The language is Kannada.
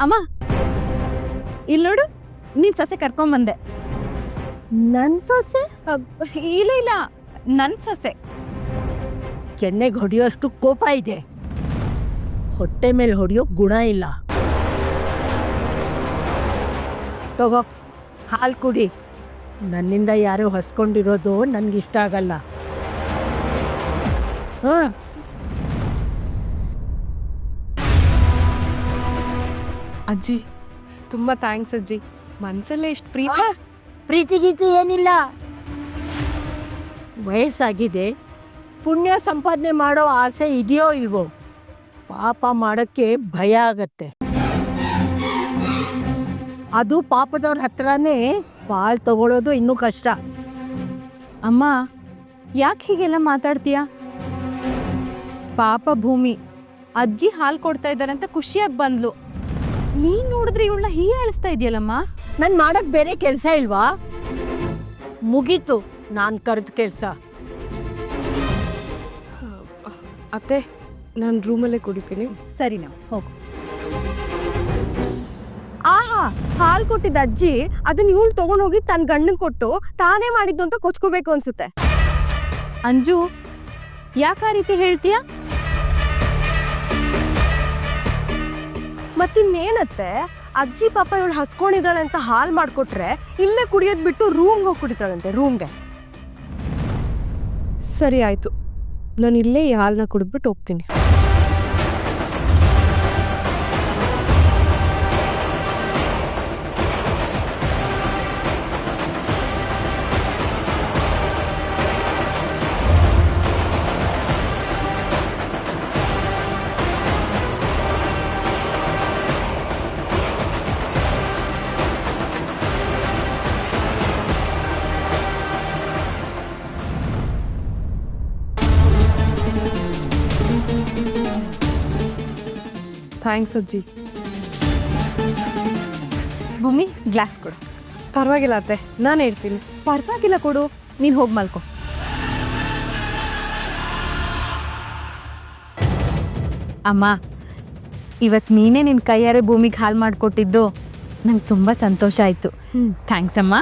ಅಮ್ಮ ಇಲ್ಲಿ ನೋಡು ನೀನ್ ಸೊಸೆ ಕರ್ಕೊಂಬಂದೆ. ನನ್ ಸೊಸೆ? ಇಲ್ಲ ಇಲ್ಲ ನನ್ ಸೊಸೆ. ಕೆನ್ನೆಗೆ ಹೊಡೆಯೋಷ್ಟು ಕೋಪ ಇದೆ. ಹೊಟ್ಟೆ ಮೇಲೆ ಹೊಡೆಯೋ ಗುಣ ಇಲ್ಲ. ತಗೋ ಹಾಲು ಕುಡಿ. ನನ್ನಿಂದ ಯಾರು ಹೊಸ್ಕೊಂಡಿರೋದು ನನ್ಗಿಷ್ಟ ಆಗಲ್ಲ. ಹಾಂ? ಅಜ್ಜಿ ತುಂಬ ಥ್ಯಾಂಕ್ಸ್ ಅಜ್ಜಿ. ಮನ್ಸಲ್ಲೇ ಇಷ್ಟು ಪ್ರೀತಿ. ಪ್ರೀತಿ ಗೀತಿ ಏನಿಲ್ಲ. ವಯಸ್ಸಾಗಿದೆ. ಪುಣ್ಯ ಸಂಪಾದನೆ ಮಾಡೋ ಆಸೆ ಇದೆಯೋ ಇಲ್ವೋ ಪಾಪ ಮಾಡೋಕ್ಕೆ ಭಯ ಆಗತ್ತೆ. ಅದು ಪಾಪದವ್ರ ಹತ್ರನೇ ಪಾಲ್ ತಗೊಳ್ಳೋದು ಇನ್ನೂ ಕಷ್ಟ. ಅಮ್ಮ ಯಾಕೆ ಹೀಗೆಲ್ಲ ಮಾತಾಡ್ತೀಯ? ಪಾಪ ಭೂಮಿ ಅಜ್ಜಿ ಹಾಲು ಕೊಡ್ತಾ ಇದ್ದಾರೆ ಅಂತ ಖುಷಿಯಾಗಿ ಬಂದ್ಲು. ನೀನ್ ನೋಡಿದ್ರೆ ಇವಳನ್ನ ಹೀ ಅಳಿಸ್ತಾ ಇದೆಯಲ್ಲಮ್ಮ? ನನ್ ಮಾಡಕ್ ಬೇರೆ ಕೆಲಸ ಇಲ್ವಾ? ಮುಗೀತು ನಾನು ಕರೆದ ಕೆಲಸ. ಅತ್ತೆ ನಾನು ರೂಮಲ್ಲೇ ಕುಡಿತೀನಿ. ಸರಿನಾ ಹೋಗು. ಆಹಾ ಹಾಲು ಕೊಟ್ಟಿದ್ದ ಅಜ್ಜಿ ಅದನ್ನ ಇವಳು ತಗೊಂಡೋಗಿ ತನ್ನ ಗಂಡನ್ ಕೊಟ್ಟು ತಾನೇ ಮಾಡಿದ್ದು ಅಂತ ಕೊಚ್ಕೋಬೇಕು ಅನ್ಸುತ್ತೆ. ಅಂಜು ಯಾಕ ಆ ರೀತಿ ಹೇಳ್ತೀಯ? ಮತ್ತಿನ್ನೇನತ್ತೆ, ಅಜ್ಜಿ ಪಾಪ ಇವಳು ಹಸ್ಕೊಂಡಿದ್ದಾಳೆ ಅಂತ ಹಾಲು ಮಾಡಿಕೊಟ್ರೆ ಇಲ್ಲೇ ಕುಡಿಯೋದು ಬಿಟ್ಟು ರೂಮ್ಗೆ ಹೋಗಿ ಕುಡಿತಾಳಂತೆ, ರೂಮ್ಗೆ. ಸರಿ ಆಯಿತು. ನಾನು ಇಲ್ಲೇ ಈ ಹಾಲನ್ನ ಕುಡಿದ್ಬಿಟ್ಟು ಹೋಗ್ತೀನಿ. ಥ್ಯಾಂಕ್ಸ್ ಅಜ್ಜಿ. ಭೂಮಿ ಗ್ಲಾಸ್ ಕೊಡು. ಪರವಾಗಿಲ್ಲ ಅತ್ತೆ ನಾನು ಹೇಳ್ತೀನಿ ಪರವಾಗಿಲ್ಲ ಕೊಡು ನೀನು ಹೋಗಿ ಮಲ್ಕೊ. ಅಮ್ಮ ಇವತ್ತು ನೀನೇ ನಿನ್ನ ಕೈಯಾರೆ ಭೂಮಿಗೆ ಹಾಲು ಮಾಡಿಕೊಟ್ಟಿದ್ದು. ನಂಗೆ ತುಂಬ ಸಂತೋಷ ಆಯಿತು. ಥ್ಯಾಂಕ್ಸ್ ಅಮ್ಮ.